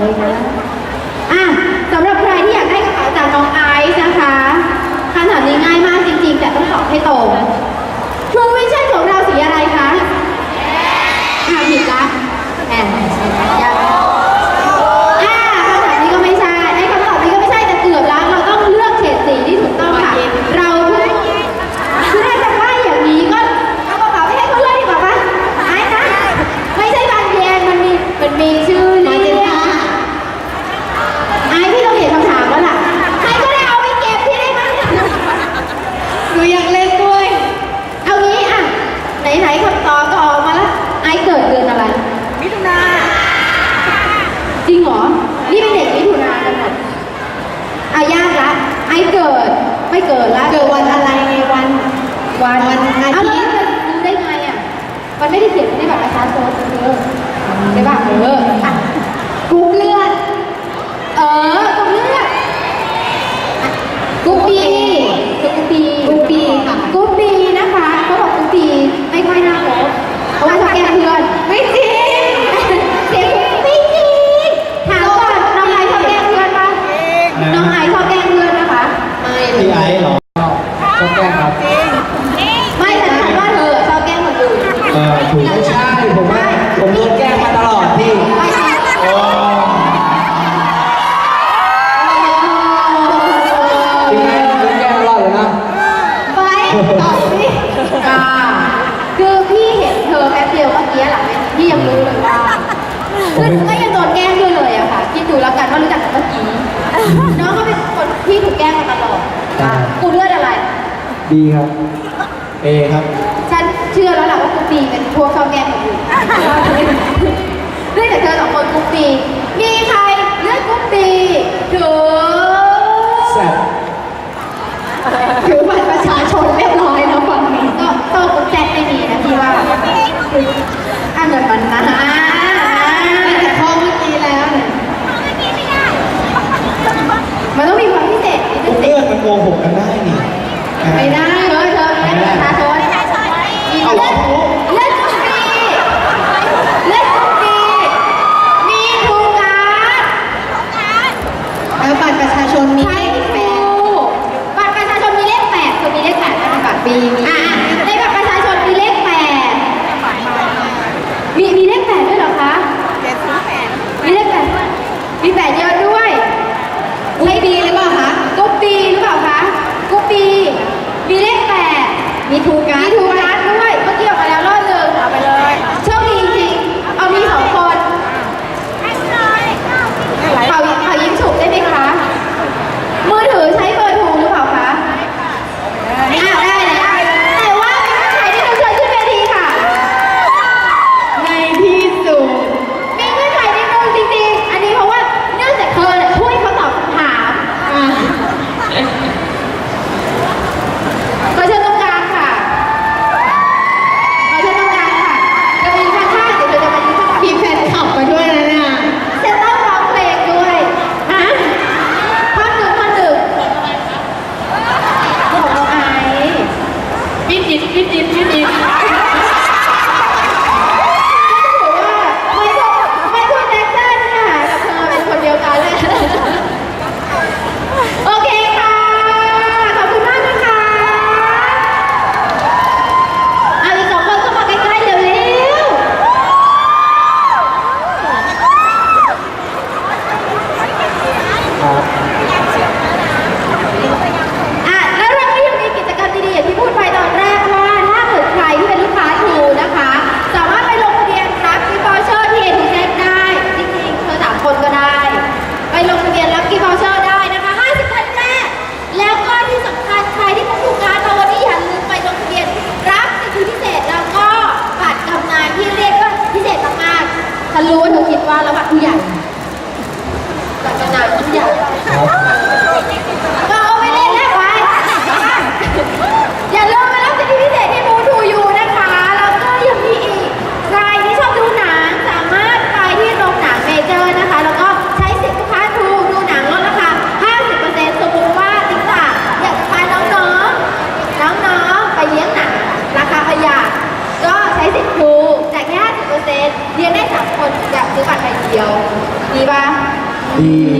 đây nữa ได้เขียนไว้ในบัตรประชาชนเลยใช่ป่ะเออะกูเลือดเออกูเลือดอ่กูปีกูปีกูปีค่ะกูปีนะคะเขาบอกกูปีไม่ค่อยน่าคบเขาจะแก้เพื่อน ค่าคือพี่เห็นเธอแค่เดียวเมื่อกี้แหละพี่ยังรู้เลยว่าคือก็ยังโดนแกล้งด้วยเลยอะค่ะคิดดูแล้วกันว่ารู้จักกัเมื่อกี้น้องก็เป็นคนที่ถูกแกล้งมาตลอดกูเลือดอะไร ดีครับ เอครับ ฉันเชื่อแล้วแหละว่ากูปีเป็นพวกชอบแกล้งคนองกูเรื่องแต่เธอสองคนกูปีมีใครเลือกกูปีถือ being. Amen.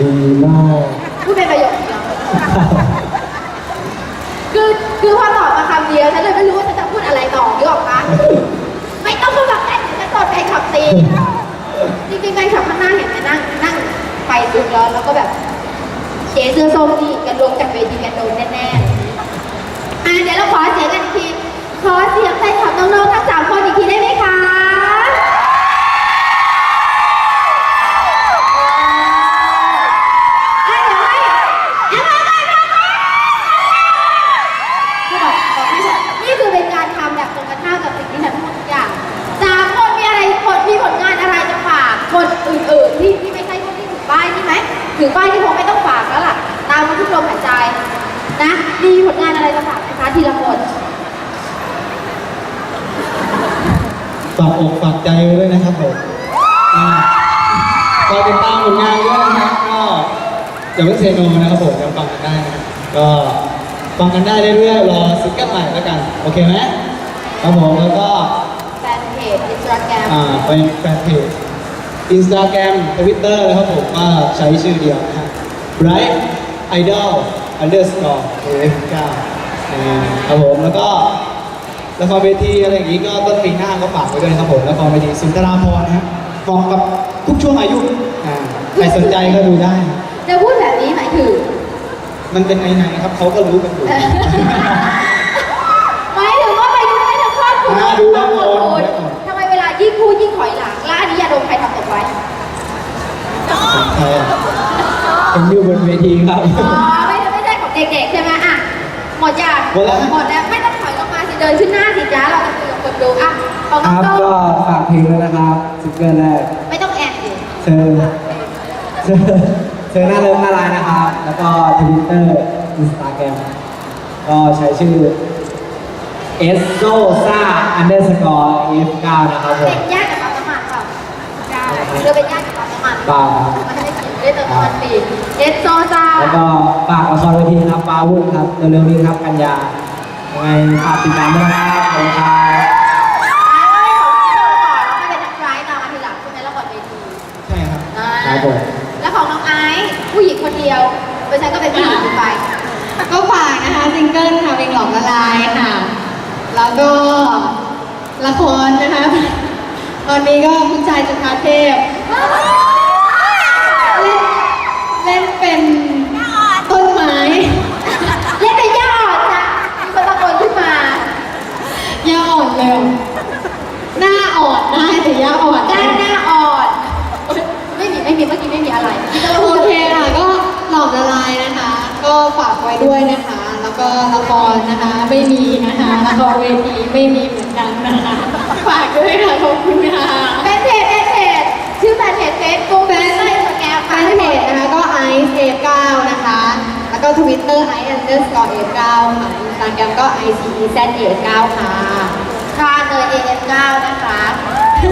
ดีมากพูดเป็นประโยคเดียวคือคือพอตอบมาคำเดียวฉันเลยไม่รู้ว่าฉันจะพูดอะไรต่อหรือออกมาไม่ต้องพูดแบบนั้งฉันโดนไปขับตีจริงๆไปขับข้างหน้าเห็นไหมนั่งนั่งไปสุดแล้วแล้วก็แบบเชเสื้อส้มนี่กันลงจากเวทีกันโดนแน่ๆ ถือป้ายที่คงไม่ต้องฝากแล้วล่ะ ตามมาทุกลมหายใจนะมีผลงานอะไรจะฝากไหมคะทีละคนฝากอกฝากใจไว้ด้วยนะครับผมอ่าคอยติดตามผลงานด้วยนะครับ ก็อย่าเพิ่งเซโนนะครับผมยังฟังกันได้นะก็ฟังกันได้เรื่อยๆรอซิงเกิลใหม่แล้วกัน โอเคไหมครับผมแล้วก็แฟนเพจอินสตาแกรมอ่าไปแฟนเพจ อินสตาแกรมทวิตเตอร์นะครับผมก็ใช้ชื่อเดียวนะฮะ bright idol underscore af9 ครับผม แล้วก็ละครเวทีอะไรอย่างนี้ก็ต้นปีหน้าก็ฝากไว้ด้วยนะครับผมละครเวทีสุนทราภรณ์นะฮะเหมาะกับทุกช่วงอายุอ่าใครสนใจก็ดูได้ จะพูดแบบนี้หมายถึง มันเป็นไหนๆครับเขาก็รู้กันอยู่ นเวทีครับ อ๋อไม่ไม่ใช่ของเด็กๆใช่ไหมอะหมดอย่างหมดแล้ว หมดแล้วไม่ต้องถอยลงมาสิเดินขึ้นหน้าสิจ้าเราจะคุยกับคนดูอะของคน้อรังบโต้ก็ฝากเพลงด้วยนะครับซิงเกิลแรกไม่ต้องแอนดิเธอเธอเธอหน้าเลิฟหน้าลายนะครับ แล้วก็ทวิตเตอร์อินสตาแกรมก็ใช้ชื่อ s o s a underscore f9 นะครับผเป็มนญาติกับปั๊มน้ำมันเปล่าใช่เธอเป็นญาติกับปั๊มน้ำมันเปล่าครับ ไม่ได้กินไม่ได้เติมน้ำมันฟรีเอสโซซาแล้วก็ฝากละครเวทีนะครับฟ้าวุ่นครับเร็วๆนี้ครับกันยายังไงฝากติดตามด้วยนะครับขอบคุณครับอ่าไม่ของพี่เราก่อนแล้วไม่เป็นนักร้ายตามมาทีหลังใช่ไหมละครเวทีใช่ครับอ่าครับผมแล้วของน้องไอซ์ผู้หญิงคนเดียวเพราะฉันก็เป็นผู้หญิงไป ก็ฝากนะคะซิงเกิลค่ะเพลงหลอกละลายค่ะ แล้วก็ละครนะคะ ตอนนี้ก็ผู้ชายจุฑาเทพ เร็ว หน้าอ่อนได้แต่ย่าอ่อนด้านหน้าอ่อนไม่มีไม่มีเมื่อกี้ไม่มีอะไรที่จะโอพูดเคค่ะก็หลอกละลายนะคะ ก็ฝากไว้ด้วยนะคะ แล้วก็ละครนะคะไม่มีนะคะละครเวทีไม่มีเหมือนกันนะคะ ฝากด้วยค่ะขอบคุณค่ะแฟนเพจแฟนเพจชื่อแฟนเพจเฟซบุ๊กแฟนไอซ์สแกมแฟนเพจนะคะก็ ice f 9นะคะ แล้วก็ Twitter ice underscore f 9ค่ะอินสตาแกรมก็ ice z f 9ค่ะ ทาเนย AM9 นะคะ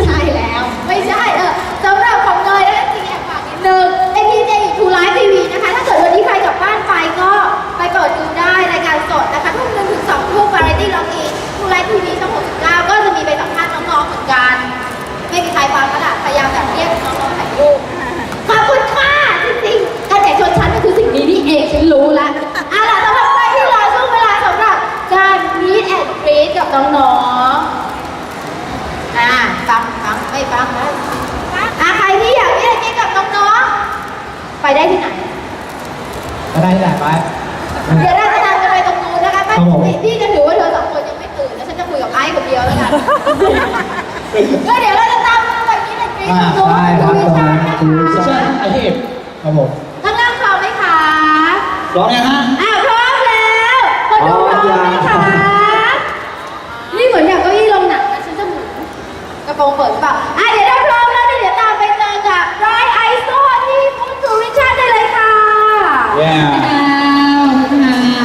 ใช่แล้ว ไม่ใช่เออสำหรับของเนยนะจริงๆแอบฝากนิดนึง ATJ อยู่ทูไลฟ์ทีวี ฟังฟังไม่ฟังนะอ่าใครที่อยากเรียนเกี่ยวกับน้องๆ ไปได้ที่ไหน ก็ได้ที่ไหนไป เดี๋ยวเราจะนำกันไปตรงนู้นนะคะไม่ครับผม พี่จะถือว่าเธอสองคนยังไม่ตื่นแล้วฉันจะคุยกับไอ้คนเดียวแล้วกัน ก็เดี๋ยวเราจะตามมาแบบนี้ในคลิปตรงนู้นได้ครับดูวิชานะตรงนั้นไม่คะใช่ไอเทพครับผมข้างล่างพร้อมไหมคะร้องยังฮะอ้าวพร้อมแล้วคนดูพร้อมไหมคะ นี่เหมือนอย่างเก้าอี้ลงหนังนะฉันจะหมุนก รงเปิดหรือเปล่าอะเดี๋ยวถ้าพร้อมแล้วเดี๋ยวตามไปเจอกับร้อยไอโซที่ฟูดทูริชาร์ดได้เลยค่ะ Yeah